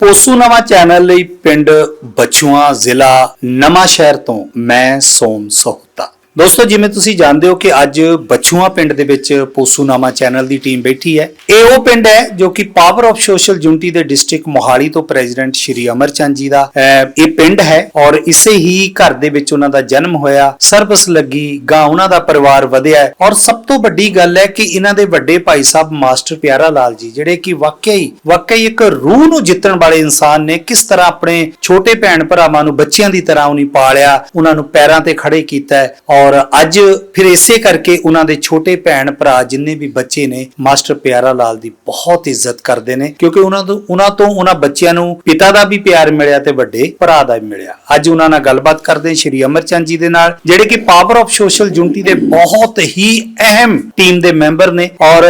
ਪੋਸੂ ਨਵਾਂ ਚੈਨਲ ਲਈ ਪਿੰਡ ਬਚੂਆਂ ਜ਼ਿਲ੍ਹਾ ਨਵਾਂ ਸ਼ਹਿਰ ਤੋਂ ਮੈਂ ਸੋਮ ਸਹੁਤਾ। ਦੋਸਤੋ, ਜਿਵੇਂ ਤੁਸੀਂ ਜਾਣਦੇ ਹੋ ਕਿ ਅੱਜ ਬਚੂਆਂ ਪਿੰਡ ਦੇ ਵਿੱਚ ਪੋਸੂਨਾਮਾ ਚੈਨਲ ਦੀ ਟੀਮ ਬੈਠੀ ਹੈ। ਇਹ ਉਹ ਪਿੰਡ ਹੈ ਜੋ ਕਿ ਪਾਵਰ ਆਫ ਸੋਸ਼ਲ ਯੂਨਿਟੀ ਦੇ ਡਿਸਟ੍ਰਿਕਟ ਮੋਹਾਲੀ ਤੋਂ ਪ੍ਰੈਜ਼ੀਡੈਂਟ ਸ਼੍ਰੀ ਅਮਰਚੰਦ ਜੀ ਦਾ ਇਹ ਪਿੰਡ ਹੈ ਔਰ ਇਸੇ ਹੀ ਘਰ ਦੇ ਵਿੱਚ ਉਹਨਾਂ ਦਾ ਜਨਮ ਹੋਇਆ ਸਰਬਸ ਲੱਗੀ ਗਾਂ ਉਹਨਾਂ ਦਾ ਪਰਿਵਾਰ ਵਧਿਆ ਔਰ ਸਭ ਤੋਂ ਵੱਡੀ ਗੱਲ ਹੈ ਕਿ ਇਹਨਾਂ ਦੇ ਵੱਡੇ ਭਾਈ ਸਾਹਿਬ ਮਾਸਟਰ ਪਿਆਰਾ ਲਾਲ ਜੀ, ਜਿਹੜੇ ਕਿ ਵਾਕਿਆ ਹੀ ਵਾਕਿਆ ਹੀ ਇੱਕ ਰੂਹ ਨੂੰ ਜਿੱਤਣ ਵਾਲੇ ਇਨਸਾਨ ਨੇ, ਕਿਸ ਤਰ੍ਹਾਂ ਆਪਣੇ ਛੋਟੇ ਭੈਣ ਭਰਾਵਾਂ ਨੂੰ ਬੱਚਿਆਂ ਦੀ ਤਰ੍ਹਾਂ ਉਹਨੇ ਪਾਲਿਆ, ਉਹਨਾਂ ਨੂੰ ਪੈਰਾਂ ਤੇ ਖੜੇ ਕੀਤਾ ਔਰ ਔਰ ਅੱਜ ਫਿਰ ਇਸੇ ਕਰਕੇ ਉਹਨਾਂ ਦੇ ਛੋਟੇ ਭੈਣ ਭਰਾ ਜਿੰਨੇ ਵੀ ਬੱਚੇ ਨੇ, ਮਾਸਟਰ ਪਿਆਰਾ ਲਾਲ ਦੀ ਬਹੁਤ ਇੱਜ਼ਤ ਕਰਦੇ ਨੇ, ਕਿਉਂਕਿ ਉਹਨਾਂ ਤੋਂ ਉਹਨਾਂ ਤੋਂ ਉਹਨਾਂ ਬੱਚਿਆਂ ਨੂੰ ਪਿਤਾ ਦਾ ਵੀ ਪਿਆਰ ਮਿਲਿਆ ਤੇ ਵੱਡੇ ਭਰਾ ਦਾ ਵੀ ਮਿਲਿਆ। ਅੱਜ ਉਹਨਾਂ ਨਾਲ ਗੱਲਬਾਤ ਕਰਦੇ ਸ਼੍ਰੀ ਅਮਰਚੰਦ ਜੀ ਦੇ ਨਾਲ, ਜਿਹੜੇ ਕਿ ਪਾਵਰ ਆਫ ਸੋਸ਼ਲ ਯੂਨਿਟੀ ਦੇ ਬਹੁਤ ਹੀ ਅਹਿਮ ਟੀਮ ਦੇ ਮੈਂਬਰ ਨੇ। ਔਰ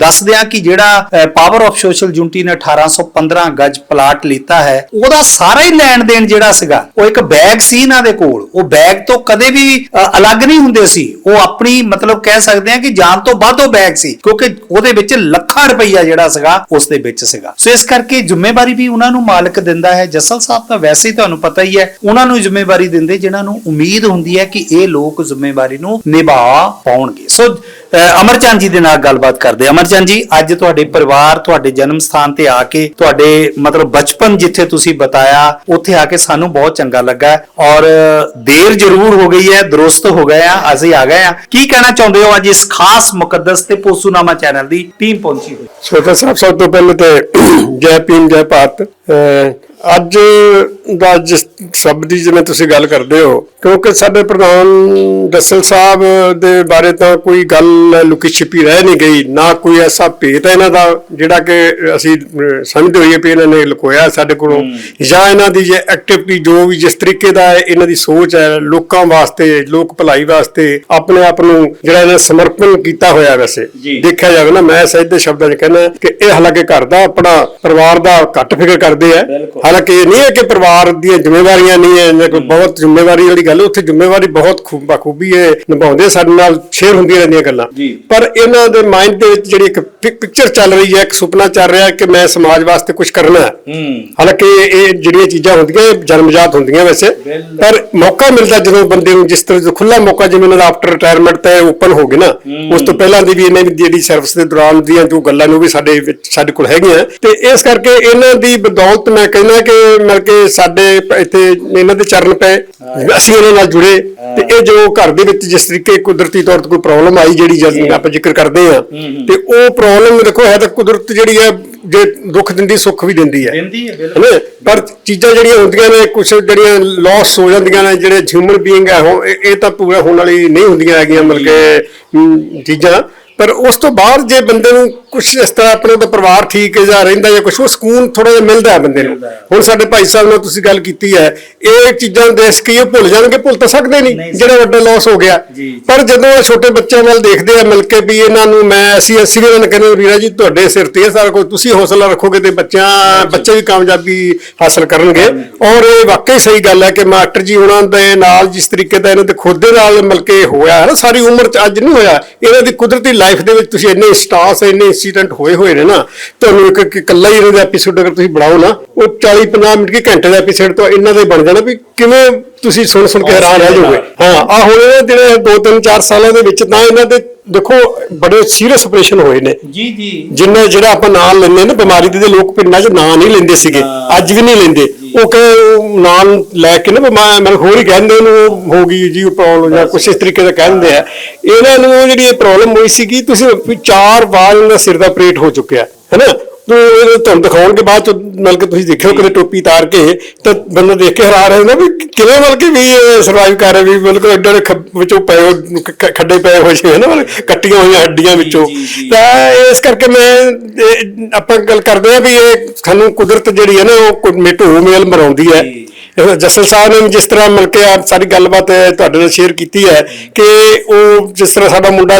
ਦੱਸਦਿਆਂ ਕਿ ਜਿਹੜਾ ਪਾਵਰ ਆਫ ਸੋਸ਼ਲ ਯੂਨਿਟੀ ਨੇ 1815 ਗਜ ਪਲਾਟ ਲਿੱਤਾ ਹੈ, ਉਹਦਾ ਸਾਰਾ ਹੀ ਲੈਣ ਦੇਣ ਜਿਹੜਾ ਸੀਗਾ, ਉਹ ਇੱਕ ਬੈਗ ਸੀ ਇਹਨਾਂ ਦੇ ਕੋਲ। ਉਹ ਬੈਗ ਤੋਂ ਕਦੇ ਵੀ ਅਲੱਗ ਨਹੀਂ ਹੁੰਦੇ ਸੀ। ਉਹ ਆਪਣੀ ਮਤਲਬ ਕਹਿ ਸਕਦੇ ਆ ਕਿ ਜਾਨ ਤੋਂ ਵੱਧ ਉਹ ਬੈਗ ਸੀ, ਕਿਉਂਕਿ ਉਹਦੇ ਵਿੱਚ ਲੱਖਾਂ ਰੁਪਈਆ ਜਿਹੜਾ ਸੀਗਾ, ਉਸ ਦੇ ਵਿੱਚ ਸੀਗਾ। ਸੋ ਇਸ ਕਰਕੇ ਜ਼ਿੰਮੇਵਾਰੀ ਵੀ ਉਹਨਾਂ ਨੂੰ ਮਾਲਕ ਦਿੰਦਾ ਹੈ। ਜਸਲ ਸਾਹਿਬ ਤਾਂ ਵੈਸੇ ਤੁਹਾਨੂੰ ਪਤਾ ਹੀ ਹੈ, ਉਹਨਾਂ ਨੂੰ ਜ਼ਿੰਮੇਵਾਰੀ ਦਿੰਦੇ, ਜਿਨ੍ਹਾਂ ਨੂੰ ਉਮੀਦ ਹੁੰਦੀ ਹੈ ਕਿ ਇਹ ਲੋਕ ਜ਼ਿੰਮੇਵਾਰੀ ਨੂੰ ਨਿਭਾ ਪਾਉਣਗੇ। ਸੋ ਅਮਰਚੰਦ ਜੀ ਦੇ ਨਾਲ ਗੱਲਬਾਤ ਕਰਦੇ ਹਾਂ। ਅਮਰਚੰਦ ਜੀ, ਅੱਜ ਤੁਹਾਡੇ ਪਰਿਵਾਰ, ਤੁਹਾਡੇ ਜਨਮ ਸਥਾਨ ਤੇ ਆ ਕੇ ਤੁਹਾਡੇ ਮਤਲਬ ਬਚਪਨ ਜਿੱਥੇ ਤੁਸੀਂ ਬਤਾਇਆ, ਉੱਥੇ ਆ ਕੇ ਸਾਨੂੰ ਬਹੁਤ ਚੰਗਾ ਲੱਗਾ ਔਰ ਦੇਰ ਜ਼ਰੂਰ ਹੋ ਗਈ ਹੈ, ਦਰੁਸਤ ਹੋ ਗਏ ਆ ਅਸੀਂ ਆ ਗਏ ਆ ਕੀ ਕਹਿਣਾ ਚਾਹੁੰਦੇ ਹੋ ਅੱਜ ਇਸ ਖਾਸ ਮੁਕੱਦਸ ਤੇ ਪੋਸੂਨਾਮਾ ਚੈਨਲ ਦੀ ਟੀਮ ਪਹੁੰਚੀ ਹੋਈ? ਛੋਟਾ ਸਾਹਿਬ, ਸਭ ਤੋਂ ਪਹਿਲੇ ਤੇ ਜੈ ਭੀਮ, ਜੈ ਭਾਰਤ। ਅੱਜ ਦਾ ਜਿਸ ਸ਼ਬਦ ਦੀ ਜਿਵੇਂ ਤੁਸੀਂ ਗੱਲ ਕਰਦੇ ਹੋ ਕਿਉਂਕਿ ਸਾਡੇ ਪ੍ਰਧਾਨ ਦਸਲ ਸਾਹਿਬ ਦੇ ਬਾਰੇ ਤਾਂ ਕੋਈ ਗੱਲ ਲੁਕੀ ਛਿਪੀ ਰਹਿ ਨਹੀਂ ਗਈ ਨਾ ਕੋਈ ਐਸਾ ਭੇਤ ਹੈ ਇਹਨਾਂ ਦਾ ਜਿਹੜਾ ਕਿ ਅਸੀਂ ਸਮਝਦੇ ਹੋਈਏ ਵੀ ਇਹਨਾਂ ਨੇ ਲੁਕੋਇਆ ਸਾਡੇ ਕੋਲੋਂ ਜਾਂ ਇਹਨਾਂ ਦੀ ਜੇ ਐਕਟੀਵਿਟੀ ਜੋ ਵੀ ਜਿਸ ਤਰੀਕੇ ਦਾ ਹੈ, ਇਹਨਾਂ ਦੀ ਸੋਚ ਹੈ ਲੋਕਾਂ ਵਾਸਤੇ ਲੋਕ ਭਲਾਈ ਵਾਸਤੇ ਆਪਣੇ ਆਪ ਨੂੰ ਜਿਹੜਾ ਇਹਨਾਂ ਸਮਰਪਣ ਕੀਤਾ ਹੋਇਆ ਵੈਸੇ। ਦੇਖਿਆ ਜਾਵੇ ਨਾ ਮੈਂ ਸਿੱਧੇ ਸ਼ਬਦਾਂ 'ਚ ਕਹਿੰਦਾ ਕਿ ਇਹ ਹਾਲਾਂਕਿ ਘਰ ਦਾ ਆਪਣਾ ਪਰਿਵਾਰ ਦਾ ਘੱਟ ਫਿਕਰ ਕਰਦੇ ਆ। ਹਾਲਾਂਕਿ ਇਹ ਨਹੀਂ ਹੈ ਕਿ ਪਰਿਵਾਰ ਦੀਆਂ ਜ਼ਿੰਮੇਵਾਰੀਆਂ ਨਹੀਂ ਹੈ ਜਾਂ ਕੋਈ ਬਹੁਤ ਜ਼ਿੰਮੇਵਾਰੀ ਵਾਲੀ ਗੱਲ ਉੱਥੇ ਜ਼ਿੰਮੇਵਾਰੀ ਬਹੁਤ ਖੂਬ ਬਖੂਬੀ ਹੈ ਨਿਭਾਉਂਦੇ ਸਾਡੇ ਨਾਲ ਸ਼ੇਅਰ ਹੁੰਦੀਆਂ ਰਹਿੰਦੀਆਂ ਗੱਲਾਂ। ਪਰ ਇਹਨਾਂ ਦੇ ਮਾਈਂਡ ਦੇ ਵਿੱਚ ਜਿਹੜੀ ਇੱਕ ਪਿਕਚਰ ਚੱਲ ਰਹੀ ਹੈ ਇੱਕ ਸੁਪਨਾ ਚੱਲ ਰਿਹਾ ਕਿ ਮੈਂ ਸਮਾਜ ਵਾਸਤੇ ਕੁਝ ਕਰਨਾ ਹੈ। ਹਾਲਾਂਕਿ ਇਹ ਜਿਹੜੀਆਂ ਚੀਜ਼ਾਂ ਹੁੰਦੀਆਂ ਇਹ ਜਨਮਜਾਤ ਹੁੰਦੀਆਂ ਵੈਸੇ। ਪਰ ਮੌਕਾ ਮਿਲਦਾ ਜਦੋਂ ਬੰਦੇ ਨੂੰ ਜਿਸ ਤਰ੍ਹਾਂ ਖੁੱਲਾ ਮੌਕਾ ਜਿਵੇਂ ਦਾ ਆਫਟਰ ਰਿਟਾਇਰਮੈਂਟ ਤੇ ਓਪਨ ਹੋ ਗਏ ਨਾ ਉਸ ਤੋਂ ਪਹਿਲਾਂ ਦੀ ਵੀ ਇਹਨਾਂ ਦੀ ਜਿਹੜੀ ਸਰਵਿਸ ਦੇ ਦੌਰਾਨ ਦੀਆਂ ਜੋ ਗੱਲਾਂ ਨੂੰ ਵੀ ਸਾਡੇ ਵਿੱਚ ਸਾਡੇ ਕੋਲ ਹੈਗੀਆਂ। ਤੇ ਇਸ ਕਰਕੇ ਇਹਨਾਂ ਦੀ ਬਦੌਲਤ ਮੈਂ ਕਹਿੰਦਾ ਕਿ ਮਿਲ ਕੇ ਸਾਡੇ ਇੱਥੇ ਇਹਨਾਂ ਦੇ ਚਰਨ ਪਏ ਅਸੀਂ ਇਹਨਾਂ ਨਾਲ ਜੁੜੇ ਤੇ ਇਹ ਜੋ ਘਰ ਦੇ ਵਿੱਚ ਜਿਸ ਤਰੀਕੇ ਕੁਦਰਤੀ ਤੌਰ ਤੇ ਕੋਈ ਪ੍ਰੋਬਲਮ ਆਈ ਜਿਹੜੀ ਜਦ ਆਪਾਂ ਜ਼ਿਕਰ ਕਰਦੇ ਆ ਤੇ ਉਹ ਪ੍ਰੋਬਲਮ ਦੇਖੋ ਹੈ ਤਾਂ ਕੁਦਰਤ ਜਿਹੜੀ ਹੈ ਜੇ ਦੁੱਖ ਦਿੰਦੀ ਸੁੱਖ ਵੀ ਦਿੰਦੀ ਹੈ। ਦਿੰਦੀ ਹੈ ਹਨਾ? ਪਰ ਚੀਜ਼ਾਂ ਜਿਹੜੀਆਂ ਹੁੰਦੀਆਂ ਨੇ ਕੁਝ ਜਿਹੜੀਆਂ ਲਾਸ ਹੋ ਜਾਂਦੀਆਂ ਨੇ ਜਿਹੜੇ ਹਿਊਮਨ ਬੀਇੰਗ ਹੈ ਉਹ ਇਹ ਤਾਂ ਪੂਰਾ ਹੋਣ ਵਾਲੀ ਨਹੀਂ ਹੁੰਦੀਆਂ ਹੈਗੀਆਂ ਬਲਕਿ ਹਮ, ਚੀਜ਼ਾਂ। ਪਰ ਉਸ ਤੋਂ ਬਾਅਦ ਜੇ ਬੰਦੇ ਨੂੰ ਕੁਝ ਇਸ ਤਰ੍ਹਾਂ ਆਪਣੇ ਦਾ ਪਰਿਵਾਰ ਠੀਕ ਜਾਂ ਰਹਿੰਦਾ ਜਾਂ ਕੁਝ ਉਹ ਸਕੂਨ ਥੋੜਾ ਜਿਹਾ ਮਿਲਦਾ ਹੈ ਬੰਦੇ ਨੂੰ। ਹੁਣ ਸਾਡੇ ਭਾਈ ਸਾਹਿਬ ਨਾਲ ਤੁਸੀਂ ਗੱਲ ਕੀਤੀ ਹੈ ਇਹ ਚੀਜ਼ਾਂ ਦੇਖ ਕੇ ਇਹ ਭੁੱਲ ਜਾਣਗੇ ਭੁੱਲ ਤਾਂ ਸਕਦੇ ਨਹੀਂ ਜਿਹੜਾ ਵੱਡਾ ਲਾਸ ਹੋ ਗਿਆ। ਪਰ ਜਦੋਂ ਇਹ ਛੋਟੇ ਬੱਚਿਆਂ ਨਾਲ ਦੇਖਦੇ ਆ ਮਿਲ ਕੇ ਵੀ ਇਹਨਾਂ ਨੂੰ ਮੈਂ ਅਸੀਂ ਅਸੀਂ ਵੀ ਇਹਨਾਂ ਨੂੰ ਕਹਿੰਦੇ ਵੀਰਾ ਜੀ ਤੁਹਾਡੇ ਸਿਰ ਤੇ ਇਹ ਸਾਰਾ ਕੁਝ ਤੁਸੀਂ ਹੌਸਲਾ ਰੱਖੋਗੇ ਤੇ ਬੱਚਿਆਂ ਬੱਚੇ ਵੀ ਕਾਮਯਾਬੀ ਹਾਸਲ ਕਰਨਗੇ। ਔਰ ਇਹ ਵਾਕਈ ਸਹੀ ਗੱਲ ਹੈ ਕਿ ਮਾਸਟਰ ਜੀ ਉਹਨਾਂ ਦੇ ਨਾਲ ਜਿਸ ਤਰੀਕੇ ਦਾ ਇਹਨਾਂ ਦੇ ਖੁਦ ਦੇ ਨਾਲ ਮਿਲ ਕੇ ਹੋਇਆ ਹੈ ਨਾ ਸਾਰੀ ਉਮਰ ਚ ਅੱਜ ਨਹੀਂ ਹੋਇਆ ਇਹਨਾਂ ਦੀ ਕੁਦਰਤੀ ਲਾਈਫ ਦੇ ਵਿੱਚ ਤੁਸੀਂ ਇੰਨੇ ਸਟਾਰਸ ਇੰਨੇ ਇਨਸੀਡੈਂਟ ਹੋਏ ਹੋਏ ਨੇ ਨਾ ਤੁਹਾਨੂੰ ਇੱਕ ਇੱਕ ਇਕੱਲਾ ਹੀ ਇਹਨਾਂ ਦਾ ਐਪੀਸੋਡ ਅਗਰ ਤੁਸੀਂ ਬਣਾਓ ਨਾ ਉਹ 40 50 ਮਿੰਟ ਕੀ ਘੰਟੇ ਦਾ ਐਪੀਸੋਡ ਤੋਂ ਇਹਨਾਂ ਦਾ ਬਣ ਜਾਣਾ ਵੀ ਕਿਵੇਂ ਤੁਸੀਂ ਸੁਣ ਸੁਣ ਕੇ ਹੈਰਾਨ ਰਹਿ ਜਾਓਗੇ। ਹਾਂ ਆ ਹੁਣ ਇਹ ਜਿਹੜੇ 2 3 4 ਸਾਲਾਂ ਦੇ ਵਿੱਚ ਤਾਂ ਇਹਨਾਂ ਦੇ ਦੇਖੋ ਬੜੇ ਸੀਰੀਅਸ ਆਪਰੇਸ਼ਨ ਹੋਏ ਨੇ। ਜੀ ਜੀ। ਜਿੰਨੇ ਜਿਹੜਾ ਆਪਾਂ ਨਾਂ ਲੈਂਦੇ ਨੇ ਬਿਮਾਰੀ ਦੇ ਲੋਕ ਪਿੰਡਾਂ 'ਚ ਨਾਂ ਨਹੀਂ ਲੈਂਦੇ ਸੀਗੇ। ਅੱਜ ਵੀ ਨਹੀਂ ਲੈਂਦੇ। ਉਹ ਕਹੇ ਨਾਮ ਲੈ ਕੇ ਨਾ ਬਿਮਾ- ਮੈਨੂੰ ਹੋਰ ਹੀ ਕਹਿੰਦੇ ਉਹਨੂੰ ਹੋ ਗਈ ਜੀ ਪ੍ਰੋਬਲਮ ਜਾਂ ਕੁਛ ਇਸ ਤਰੀਕੇ ਦਾ ਕਹਿੰਦੇ ਆ। ਇਹਨਾਂ ਨੂੰ ਜਿਹੜੀ ਇਹ ਪ੍ਰੋਬਲਮ ਹੋਈ ਸੀਗੀ, ਤੁਸੀਂ ਚਾਰ ਵਾਰ ਇਹਨਾਂ ਦਾ ਸਿਰ ਦਾ ਆਪਰੇਟ ਹੋ ਚੁੱਕਿਆ ਹੈ ਨਾ ਤੁਹਾਨੂੰ ਦਿਖਾਉਣਗੇ ਬਾਅਦ ਚ ਮਤਲਬ ਕਿ ਤੁਸੀਂ ਦੇਖਿਓ ਕਦੇ ਟੋਪੀ ਤਾਰ ਕੇ ਤਾਂ ਬੰਦਾ ਦੇਖ ਕੇ ਹੈਰਾਨ ਰਹਿੰਦਾ ਵੀ ਕਿਵੇਂ ਮਤਲਬ ਕਿ ਵੀ ਸਰਵਾਈਵ ਕਰ ਰਿਹਾ ਵੀ ਮਤਲਬ ਕਿ ਐਡੇ ਵਿੱਚੋਂ ਪਏ ਖੱਡੇ ਪਏ ਹੋਏ ਸੀ ਨਾ ਮਤਲਬ ਕੱਟੀਆਂ ਹੋਈਆਂ ਹੱਡੀਆਂ ਵਿੱਚੋਂ। ਤਾਂ ਇਸ ਕਰਕੇ ਮੈਂ ਆਪਾਂ ਗੱਲ ਕਰਦੇ ਆ ਵੀ ਇਹ ਸਾਨੂੰ ਕੁਦਰਤ ਜਿਹੜੀ ਹੈ ਨਾ ਉਹ ਢੋ ਮੇਲ ਮਰਾਉਂਦੀ ਹੈ। ਜਸਲ ਸਾਹਿਬ ਨੇ ਜਿਸ ਤਰ੍ਹਾਂ ਮਿਲ ਕੇ ਆ ਸਾਰੀ ਗੱਲਬਾਤ ਤੁਹਾਡੇ ਨਾਲ ਸ਼ੇਅਰ ਕੀਤੀ ਹੈ ਕਿ ਉਹ ਜਿਸ ਤਰ੍ਹਾਂ ਸਾਡਾ ਮੁੰਡਾ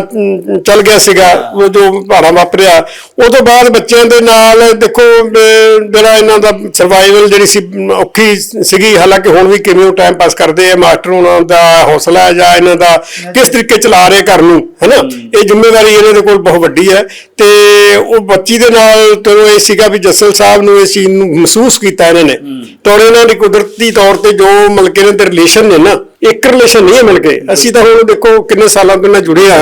ਚੱਲ ਗਿਆ ਸੀਗਾ ਉਹ ਜੋ ਭਾੜਾ ਵਾਪਰਿਆ ਉਹ ਤੋਂ ਬਾਅਦ ਬੱਚਿਆਂ ਦੇ ਨਾਲ ਦੇਖੋ ਜਿਹੜਾ ਇਹਨਾਂ ਦਾ ਸਰਵਾਈਵਲ ਜਿਹੜੀ ਸੀ ਔਖੀ ਸੀਗੀ ਹਾਲਾਂਕਿ ਹੁਣ ਵੀ ਕਿਵੇਂ ਉਹ ਟਾਈਮ ਪਾਸ ਕਰਦੇ ਆ ਮਾਸਟਰ ਉਹਨਾਂ ਦਾ ਹੌਸਲਾ ਜਾਂ ਇਹਨਾਂ ਦਾ ਕਿਸ ਤਰੀਕੇ ਚਲਾ ਰਹੇ ਘਰ ਨੂੰ ਹੈਨਾ? ਇਹ ਜ਼ਿੰਮੇਵਾਰੀ ਇਹਨਾਂ ਦੇ ਕੋਲ ਬਹੁਤ ਵੱਡੀ ਹੈ ਤੇ ਉਹ ਬੱਚੀ ਦੇ ਨਾਲ ਤੋਂ ਇਹ ਸੀਗਾ ਵੀ ਜਸਲ ਸਾਹਿਬ ਨੂੰ ਇਸ ਚੀਜ਼ ਨੂੰ ਮਹਿਸੂਸ ਕੀਤਾ ਇਹਨਾਂ ਨੇ ਤਾਂ ਇਹਨਾਂ ਦੀ ਕੁਦਰਤੀ ਤੌਰ ਤੇ ਜੋ ਮਲਕੇ ਇਹਨਾਂ ਦੇ ਰਿਲੇਸ਼ਨ ਨੇ ਨਾ ਇੱਕ ਰਿਲੇਸ਼ਨ ਨਹੀਂ ਮਿਲ ਕੇ। ਅਸੀਂ ਤਾਂ ਹੁਣ ਦੇਖੋ ਕਿੰਨੇ ਸਾਲਾਂ ਤੋਂ ਨਾਲ ਜੁੜੇ ਆ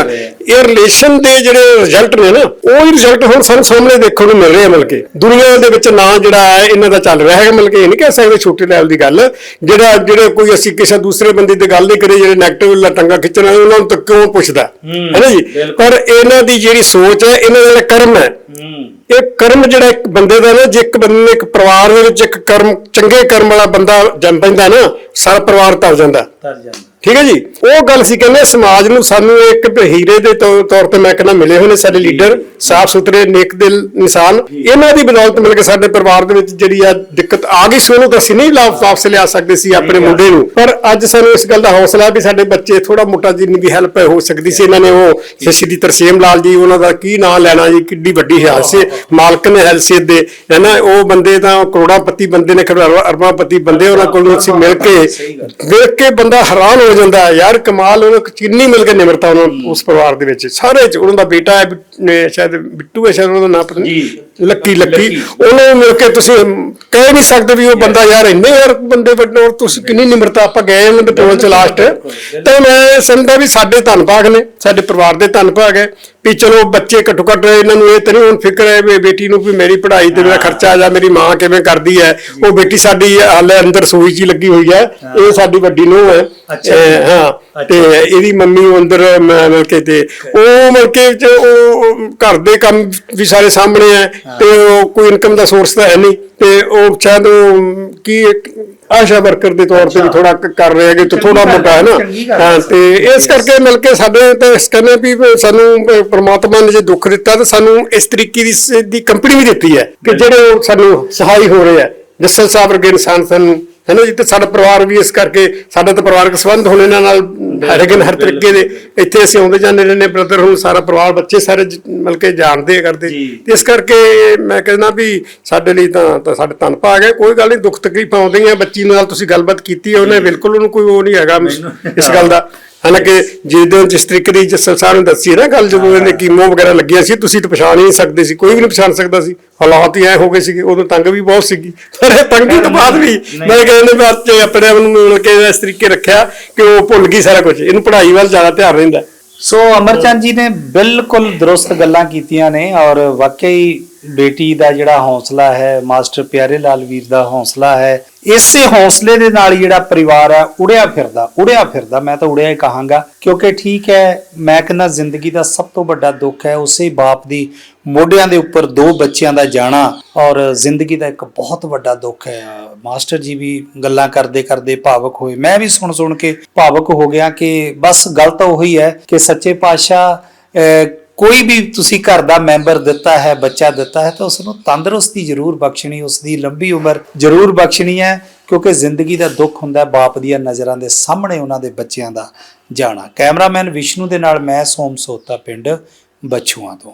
ਇਹ ਰਿਲੇਸ਼ਨ ਦੇ ਜਿਹੜੇ ਰਿਜ਼ਲਟ ਨੇ ਨਾ ਉਹ ਹੀ ਰਿਜ਼ਲਟ ਹੁਣ ਸਾਨੂੰ ਸਾਹਮਣੇ ਦੇਖਣ ਨੂੰ ਮਿਲ ਰਹੇ ਆ ਮਿਲ ਕੇ। ਦੁਨੀਆ ਦੇ ਵਿੱਚ ਨਾਂ ਜਿਹੜਾ ਹੈ ਇਹਨਾਂ ਦਾ ਚੱਲ ਰਿਹਾ ਹੈ ਮਿਲ ਕੇ। ਇਹ ਨਹੀਂ ਕਹਿ ਸਕਦੇ ਛੋਟੇ ਲੈਵਲ ਦੀ ਗੱਲ। ਜਿਹੜਾ ਜਿਹੜੇ ਕੋਈ ਅਸੀਂ ਕਿਸੇ ਦੂਸਰੇ ਬੰਦੇ ਦੀ ਗੱਲ ਨਹੀਂ ਕਰੀ ਜਿਹੜੇ 네ਗੇਟਿਵ ਟੰਗਾ ਖਿੱਚਣਾ ਉਹਨਾਂ ਨੂੰ ਤਾਂ ਕਿਉਂ ਪੁੱਛਦਾ? ਹੈ ਨਾ ਜੀ? ਪਰ ਇਹਨਾਂ ਦੀ ਜਿਹੜੀ ਸੋਚ ਹੈ ਇਹਨਾਂ ਦਾ ਜਿਹੜਾ ਕਰਮ ਹੈ। ਇਹ ਕਰਮ ਜਿਹੜਾ ਇੱਕ ਬੰਦੇ ਦਾ ਨਾ ਜੇ ਇੱਕ ਬੰਦੇ ਨੇ ਇੱਕ ਪਰਿਵਾਰ ਦੇ ਵਿੱਚ ਇੱਕ ਕਰਮ ਚੰਗੇ ਕਰਮ ਵਾਲਾ ਬੰਦਾ ਜੰਮ ਪੈਂਦਾ ਨਾ ਸਾਰਾ ਪਰਿਵਾਰ ਤਰ ਜਾਂਦਾ। ਤਰ ਜਾਂਦਾ ਠੀਕ ਹੈ ਜੀ? ਉਹ ਗੱਲ ਸੀ ਕਹਿੰਦੇ ਸਮਾਜ ਨੂੰ ਸਾਨੂੰ ਇੱਕ ਹੀਰੇ ਦੇ ਤੌਰ ਤੇ ਮੈਂ ਕਹਿੰਦਾ ਮਿਲੇ ਹੋਏ ਨੇ ਸਾਡੇ ਲੀਡਰ ਸਾਫ਼ ਸੁਥਰੇ ਨੇਕ ਦਿਲ ਇਨਸਾਨ। ਇਹਨਾਂ ਦੀ ਬਦੌਲਤ ਮਿਲ ਕੇ ਸਾਡੇ ਪਰਿਵਾਰ ਦੇ ਵਿੱਚ ਜਿਹੜੀ ਆ ਦਿੱਕਤ ਆ ਗਈ ਸੀ ਉਹਨੂੰ ਤਾਂ ਅਸੀਂ ਨਹੀਂ ਵਾਪਸ ਲਿਆ ਸਕਦੇ ਸੀ ਆਪਣੇ ਮੁੰਡੇ ਨੂੰ। ਪਰ ਅੱਜ ਸਾਨੂੰ ਇਸ ਗੱਲ ਦਾ ਹੌਸਲਾ ਵੀ ਸਾਡੇ ਬੱਚੇ ਥੋੜਾ ਮੋਟਾ ਜਿੰਨੀ ਵੀ ਹੈਲਪ ਹੋ ਸਕਦੀ ਸੀ ਇਹਨਾਂ ਨੇ ਉਹ ਸ਼੍ਰੀ ਤਰਸੇਮ ਲਾਲ ਜੀ ਉਹਨਾਂ ਦਾ ਕੀ ਨਾਂ ਲੈਣਾ ਜੀ ਕਿੱਡੀ ਵੱਡੀ ਹਾਲਸੇ ਮਾਲਕ ਨੇ ਹੈਲਸੀਅਤ ਦੇ ਹੈ ਨਾ ਉਹ ਬੰਦੇ ਤਾਂ ਕਰੋੜਾਪਤੀ ਬੰਦੇ ਨੇ ਕਰੋੜਾਂ ਅਰਬਾਂਪਤੀ ਬੰਦੇ ਉਹਨਾਂ ਕੋਲ ਅਸੀਂ ਮਿਲ ਕੇ ਵੇਖ ਕੇ ਬੰਦਾ ਹੈਰਾਨ ਹੋ ਜਾਂਦਾ ਹੈ, ਯਾਰ ਕਮਾਲ ਉਹਨੂੰ ਕਿੰਨੀ ਮਿਲ ਕੇ ਨਿਮਰਤਾ ਉਹਨਾਂ ਉਸ ਪਰਿਵਾਰ ਦੇ ਵਿੱਚ। ਸਾਰੇ ਚ ਉਹਨਾਂ ਦਾ ਬੇਟਾ ਹੈ ਬਿ- ਨੇ ਸ਼ਾਇਦ ਬਿੱਟੂ ਹੈ ਸ਼ਾਇਦ ਉਹਦਾ ਨਾਮ ਪਤਾ ਨਹੀਂ। ਲੱਕੀ ਲੱਕੀ। ਉਹਨੂੰ ਮਿਲ ਕੇ ਤੁਸੀਂ ਕਹਿ ਨਹੀਂ ਸਕਦੇ ਵੀ ਉਹ ਬੰਦਾ ਯਾਰ ਇੰਨੇ ਯਾਰ ਬੰਦੇ ਵੱਡੇ ਤੁਸੀਂ ਕਿੰਨੀ ਨਿਮਰਤਾ ਆਪਾਂ ਗਏ ਉਹਨਾਂ ਦੇ ਟੋਲ ਚ ਲਾਸਟ ਤੇ ਮੈਂ ਸਮਝਦਾ ਵੀ ਸਾਡੇ ਧੰਨ ਭਾਗ ਨੇ ਸਾਡੇ ਪਰਿਵਾਰ ਦੇ ਧੰਨ ਭਾਗ ਹੈ ਵੀ ਚਲੋ ਬੱਚੇ ਘੱਟੋ ਘੱਟ ਇਹਨਾਂ ਨੂੰ ਇਹ ਤਾਂ ਨਹੀਂ ਹੁਣ ਫਿਕਰ ਹੈ ਵੀ ਬੇਟੀ ਨੂੰ ਵੀ ਮੇਰੀ ਪੜ੍ਹਾਈ ਤੇ ਮੇਰਾ ਖਰਚਾ ਜਾਂ ਮੇਰੀ ਮਾਂ ਕਿਵੇਂ ਕਰਦੀ ਹੈ ਉਹ ਬੇਟੀ ਸਾਡੀ ਹਾਲੇ ਅੰਦਰ ਸੂਈ 'ਚ ਲੱਗੀ ਹੋਈ ਹੈ ਇਹ ਸਾਡੀ ਵੱਡੀ ਨੂੰਹ ਹੈ। ਹਾਂ ਤੇ ਇਹਦੀ ਮੰਮੀ ਉਹ ਅੰਦਰ ਮ- ਮਿਲ ਕੇ ਤੇ ਉਹ ਮਿਲ ਕੇ ਉਹ ਘਰ ਦੇ ਕੰਮ ਵੀ ਸਾਰੇ ਸਾਹਮਣੇ ਹੈ ਤੇ ਉਹ ਕੋਈ ਇਨਕਮ ਦਾ ਸੋਰਸ ਤਾਂ ਹੈ ਨਹੀਂ ਤੇ ਉਹ ਸ਼ਾਇਦ ਉਹ ਕੀ ਇੱਕ ਆਸ਼ਾ ਵਰਕਰ ਦੇ ਤੌਰ ਤੇ ਵੀ ਥੋੜਾ ਕਰ ਰਹੇ ਹੈਗੇ ਤੇ ਥੋੜਾ ਮੋਟਾ ਹੈ ਨਾ। ਹਾਂ ਤੇ ਇਸ ਕਰਕੇ ਮਿਲ ਕੇ ਸਾਡੇ ਤੇ ਇਸ ਕਹਿੰਦੇ ਵੀ ਸਾਨੂੰ ਪ੍ਰਮਾਤਮਾ ਨੇ ਜੇ ਦੁੱਖ ਦਿੱਤਾ ਤਾਂ ਸਾਨੂੰ ਇਸ ਤਰੀਕੇ ਦੀ ਦੀ ਕੰਪਨੀ ਵੀ ਦਿੱਤੀ ਹੈ ਕਿ ਜਿਹੜੇ ਸਾਨੂੰ ਸਹਾਈ ਹੋ ਰਹੇ ਆ ਜੱਸਲ ਸਾਹਿਬ ਵਰਗੇ ਇਨਸਾਨ ਸਾਨੂੰ ਹੈ ਨਾ ਜੀ? ਤੇ ਸਾਡਾ ਪਰਿਵਾਰ ਵੀ ਇਸ ਕਰਕੇ ਸਾਡਾ ਤਾਂ ਪਰਿਵਾਰਕ ਸੰਬੰਧ ਹੁਣ ਇਹਨਾਂ ਨਾਲ ਹੈਗੇ ਨੇ ਹਰ ਤਰੀਕੇ ਦੇ ਇੱਥੇ ਅਸੀਂ ਆਉਂਦੇ ਜਾਂਦੇ ਰਹਿੰਦੇ ਬ੍ਰਦਰ ਹੁਣ ਸਾਰਾ ਪਰਿਵਾਰ ਬੱਚੇ ਸਾਰੇ ਮਿਲ ਕੇ ਜਾਣਦੇ ਕਰਦੇ। ਇਸ ਕਰਕੇ ਮੈਂ ਕਹਿੰਦਾ ਵੀ ਸਾਡੇ ਲਈ ਤਾਂ ਤਾਂ ਸਾਡੇ ਧੰਨ ਭਾਗ ਹੈ। ਕੋਈ ਗੱਲ ਨਹੀਂ ਦੁੱਖ ਤਕਲੀਫਾਂ ਆਉਂਦੀਆਂ ਬੱਚੀ ਨਾਲ ਤੁਸੀਂ ਗੱਲਬਾਤ ਕੀਤੀ ਉਹਨੇ ਬਿਲਕੁਲ ਉਹਨੂੰ ਕੋਈ ਉਹ ਨਹੀਂ ਹੈਗਾ ਇਸ ਗੱਲ ਦਾ। ਹਾਲਾਂਕਿ ਜਦੋਂ ਜਿਸ ਤਰੀਕੇ ਦੀ ਜਸਲ ਸਾਹਿਬ ਨੇ ਦੱਸੀ ਹੈ ਨਾ ਗੱਲ ਜਦੋਂ ਇਹਨੇ ਕੀਮੋ ਵਗੈਰਾ ਲੱਗੀਆਂ ਸੀ ਤੁਸੀਂ ਤਾਂ ਪਛਾਣ ਹੀ ਨਹੀਂ ਸਕਦੇ ਸੀ ਕੋਈ ਵੀ ਨਹੀਂ ਪਛਾਣ ਸਕਦਾ ਸੀ। ਹਾਲਾਤ ਹੀ ਐ ਹੋ ਗਏ ਸੀਗੇ ਉਦੋਂ ਤੰਗ ਵੀ ਬਹੁਤ ਸੀਗੀ। ਪਰ ਇਹ ਤੰਗੀ ਤੋਂ ਬਾਅਦ ਵੀ ਮੈਂ ਕਹਿੰਦਾ ਬੱਚੇ ਆਪਣੇ ਆਪ ਨੂੰ ਮਿਲ ਕੇ ਇਸ ਤਰੀਕੇ ਰੱਖਿਆ ਕਿ ਉਹ ਭੁੱਲ ਗਈ ਸਾਰਾ ਕੁਝ ਇਹਨੂੰ ਪੜ੍ਹਾਈ ਵੱਲ ਜ਼ਿਆਦਾ ਧਿਆਨ ਰਹਿੰਦਾ ਸੋ ਅਮਰਚੰਦ ਜੀ ਨੇ ਬਿਲਕੁਲ ਦਰੁਸਤ ਗੱਲਾਂ ਕੀਤੀਆਂ ਨੇ ਔਰ ਵਾਕਈ ਬੇਟੀ ਦਾ ਜਿਹੜਾ ਹੌਸਲਾ ਹੈ ਮਾਸਟਰ ਪਿਆਰੇ ਲਾਲ ਵੀਰ ਦਾ ਹੌਸਲਾ ਹੈ ਇਸੇ ਹੌਸਲੇ ਦੇ ਨਾਲ ਜਿਹੜਾ ਪਰਿਵਾਰ ਹੈ ਉੜਿਆ ਫਿਰਦਾ ਉੜਿਆ ਫਿਰਦਾ। ਮੈਂ ਤਾਂ ਉੜਿਆ ਹੀ ਕਹਾਂਗਾ ਕਿਉਂਕਿ ਠੀਕ ਹੈ ਮੈਂ ਕਹਿੰਦਾ ਜ਼ਿੰਦਗੀ ਦਾ ਸਭ ਤੋਂ ਵੱਡਾ ਦੁੱਖ ਹੈ ਉਸੇ ਬਾਪ ਦੀ ਮੋਢਿਆਂ ਦੇ ਉੱਪਰ ਦੋ ਬੱਚਿਆਂ ਦਾ ਜਾਣਾ ਔਰ ਜ਼ਿੰਦਗੀ ਦਾ ਇੱਕ ਬਹੁਤ ਵੱਡਾ ਦੁੱਖ ਹੈ। ਮਾਸਟਰ ਜੀ ਵੀ ਗੱਲਾਂ ਕਰਦੇ ਕਰਦੇ ਭਾਵਕ ਹੋਏ। ਮੈਂ ਵੀ ਸੁਣ ਸੁਣ ਕੇ ਭਾਵਕ ਹੋ ਗਿਆ ਕਿ ਬਸ ਗੱਲ ਤਾਂ ਉਹੀ ਹੈ ਕਿ ਸੱਚੇ ਪਾਤਸ਼ਾਹ ਅਹ, ਕੋਈ ਵੀ ਤੁਸੀਂ ਘਰ ਦਾ ਮੈਂਬਰ ਦਿੱਤਾ ਹੈ, ਬੱਚਾ ਦਿੱਤਾ ਹੈ, ਤਾਂ ਉਸ ਨੂੰ ਤੰਦਰੁਸਤੀ ਜ਼ਰੂਰ ਬਖਸ਼ਣੀ ਉਸ ਦੀ ਲੰਬੀ ਉਮਰ ਜ਼ਰੂਰ ਬਖਸ਼ਣੀ ਹੈ, ਕਿਉਂਕਿ ਜ਼ਿੰਦਗੀ ਦਾ ਦੁੱਖ ਹੁੰਦਾ ਹੈ, ਬਾਪ ਦੀਆਂ ਨਜ਼ਰਾਂ ਦੇ ਸਾਹਮਣੇ ਉਹਨਾਂ ਦੇ ਬੱਚਿਆਂ ਦਾ ਜਾਣਾ। ਕੈਮਰਾਮੈਨ ਵਿਸ਼ਨੂੰ ਦੇ ਨਾਲ ਮੈਂ ਸੋਮ ਸੋਤਾ ਪਿੰਡ ਬਛੂਆਂ ਤੋਂ।